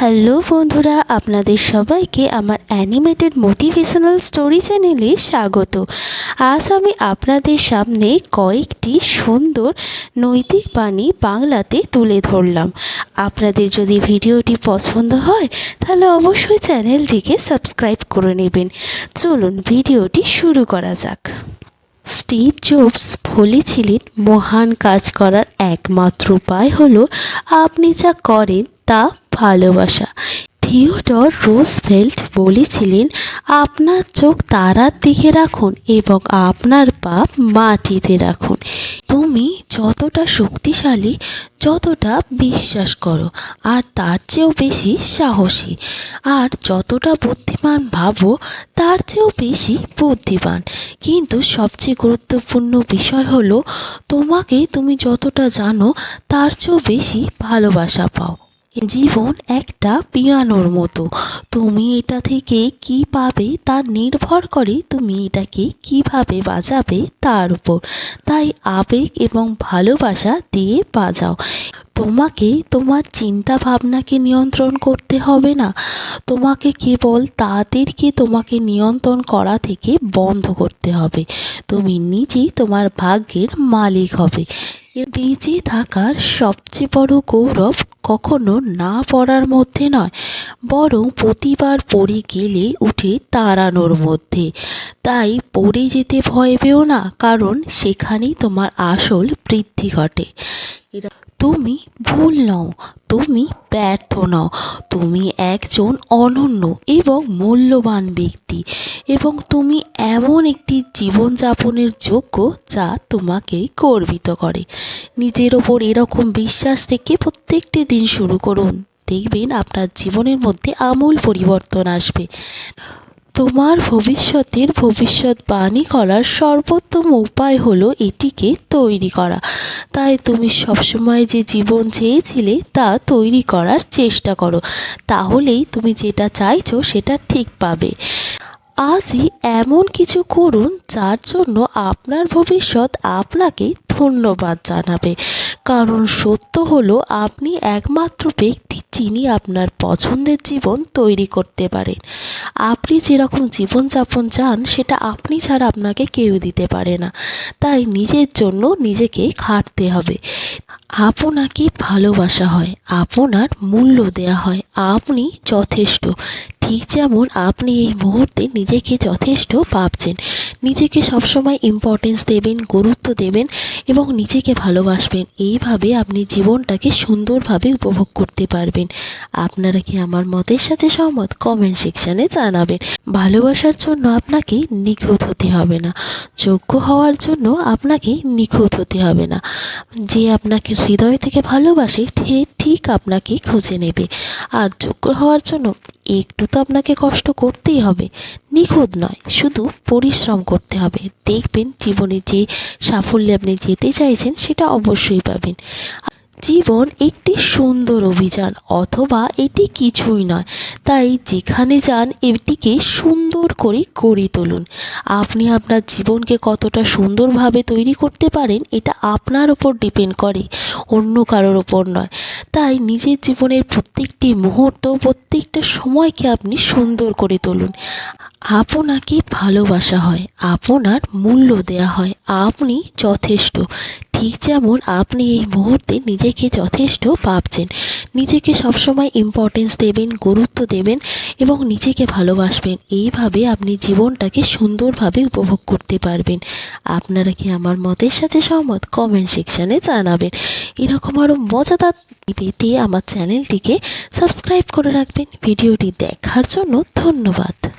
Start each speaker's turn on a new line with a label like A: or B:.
A: Hello বন্ধুরা, আপনাদের সবাইকে আমার অ্যানিমেটেড মোটিভেশনাল স্টোরি চ্যানেলে স্বাগত। আজ আমি আপনাদের সামনে কয়েকটি সুন্দর নৈতিক বাণী বাংলাতে তুলে ধরলাম। আপনাদের যদি ভিডিওটি পছন্দ হয়, তাহলে অবশ্যই চ্যানেলটিকে সাবস্ক্রাইব করে নেবেন। চলুন ভিডিওটি শুরু করা যাক। স্টিভ জবস বলেছিলেন, মহান কাজ করার একমাত্র উপায় হলো আপনি যা করেন তা ভালোবাসা। থিওডর রোজভেল্ট বলেছিলেন, আপনার চোখ তারার দিকে রাখুন এবং আপনার পাপ মাটিতে রাখুন। তুমি যতটা শক্তিশালী, যতটা বিশ্বাস করো, আর তার চেয়েও বেশি সাহসী। আর যতটা বুদ্ধিমান ভাবো, তার চেয়েও বেশি বুদ্ধিমান। কিন্তু সবচেয়ে গুরুত্বপূর্ণ বিষয় হলো, তোমাকে তুমি যতটা জানো, তার চেয়েও বেশি ভালোবাসা পাও। জীবন একটা পিয়ানোর মতো। তুমি এটা থেকে কি পাবে তা নির্ভর করে তুমি এটাকে কীভাবে বাজাবে তার উপর। তাই আবেগ এবং ভালোবাসা দিয়ে বাজাও। তোমাকে তোমার চিন্তা ভাবনাকে নিয়ন্ত্রণ করতে হবে না। তোমাকে কেবল তাদেরকে তোমাকে নিয়ন্ত্রণ করা থেকে বন্ধ করতে হবে। তুমি নিজেই তোমার ভাগ্যের মালিক হবে। বেঁচে থাকার সবচেয়ে বড় গৌরব কখনো না পড়ার মধ্যে নয়, বরং প্রতিবার পড়ে গেলে উঠে তাড়ানোর মধ্যে। তাই পড়ে যেতে ভয় পেও না, কারণ সেখানেই তোমার আসল বৃদ্ধি ঘটে। তুমি ভুল নও, তুমি ব্যর্থ নও। তুমি একজন অনন্য এবং মূল্যবান ব্যক্তি এবং তুমি এমন একটি জীবনযাপনের যোগ্য যা তোমাকে গর্বিত করে। নিজের ওপর এরকম বিশ্বাস থেকে প্রত্যেকটি দিন শুরু করুন। দেখবেন আপনার জীবনের মধ্যে আমূল পরিবর্তন আসবে। তোমার ভবিষ্যতের ভবিষ্যৎবাণী করার সর্বোত্তম উপায় হলো এটিকে তৈরি করা। তাই তুমি সবসময় যে জীবন চেয়েছিলে তা তৈরি করার চেষ্টা করো। তাহলেই তুমি যেটা চাইছো সেটা ঠিক পাবে। আজই এমন কিছু করুন যার জন্য আপনার ভবিষ্যৎ আপনাকে ধন্যবাদ জানাবে। কারণ সত্য হলো, আপনি একমাত্র ব্যক্তি যিনি আপনার পছন্দের জীবন তৈরি করতে পারেন। আপনি যেরকম জীবনযাপন চান, সেটা আপনি ছাড়া আপনাকে কেউ দিতে পারে না। তাই নিজের জন্য নিজেকে খাটতে হবে। আপনাকে ভালোবাসা হয়, আপনার মূল্য দেয়া হয়, আপনি যথেষ্ট। ঠিক যেমন আপনি এই মুহূর্তে নিজেকে যথেষ্ট ভাবছেন, নিজেকে সবসময় ইম্পর্টেন্স দেবেন, গুরুত্ব দেবেন এবং নিজেকে ভালোবাসবেন। এইভাবে আপনি জীবনটাকে সুন্দরভাবে উপভোগ করতে পারবেন। আপনারা কি আমার মতের সাথে সহমত? কমেন্ট সেকশানে জানাবেন। ভালোবাসার জন্য আপনাকে নিখুঁত হতে হবে না। যোগ্য হওয়ার জন্য আপনাকে নিখুঁত হতে হবে না। যে আপনাকে হৃদয় থেকে ভালোবাসে ঠিক আপনাকে খুঁজে নেবে। আর যোগ্য হওয়ার জন্য একটু তো আপনাকে কষ্ট করতেই হবে। নিখুঁত নয়, শুধু পরিশ্রম করতে হবে। দেখবেন জীবনে যে সাফল্যে আপনি যেতে চাইছেন, সেটা অবশ্যই পাবেন। জীবন একটি সুন্দর অভিযান, অথবা এটি কিছুই নয়। তাই যেখানে যান, এটিকে সুন্দর করে গড়ে তুলুন। আপনি আপনার জীবনকে কতটা সুন্দরভাবে তৈরি করতে পারেন, এটা আপনার ওপর ডিপেন্ড করে, অন্য কারোর ওপর নয়। তাই নিজের জীবনের প্রত্যেকটি মুহূর্ত, প্রত্যেকটা সময়কে আপনি সুন্দর করে তুলুন। আপনাকে ভালোবাসা হয়, আপনার মূল্য দেয়া হয়, আপনি যথেষ্ট। ঠিক যেমন আপনি এই মুহূর্তে নিজেকে যথেষ্ট ভাবছেন, নিজেকে সবসময় ইম্পর্টেন্স দেবেন, গুরুত্ব দেবেন এবং নিজেকে ভালোবাসবেন। এইভাবে আপনি জীবনটাকে সুন্দরভাবে উপভোগ করতে পারবেন। আপনারা কি আমার মতের সাথে সহমত? কমেন্ট সেকশানে জানাবেন। এরকম আরও মজাদার পেতে আমার চ্যানেলটিকে সাবস্ক্রাইব করে রাখবেন। ভিডিওটি দেখার জন্য ধন্যবাদ।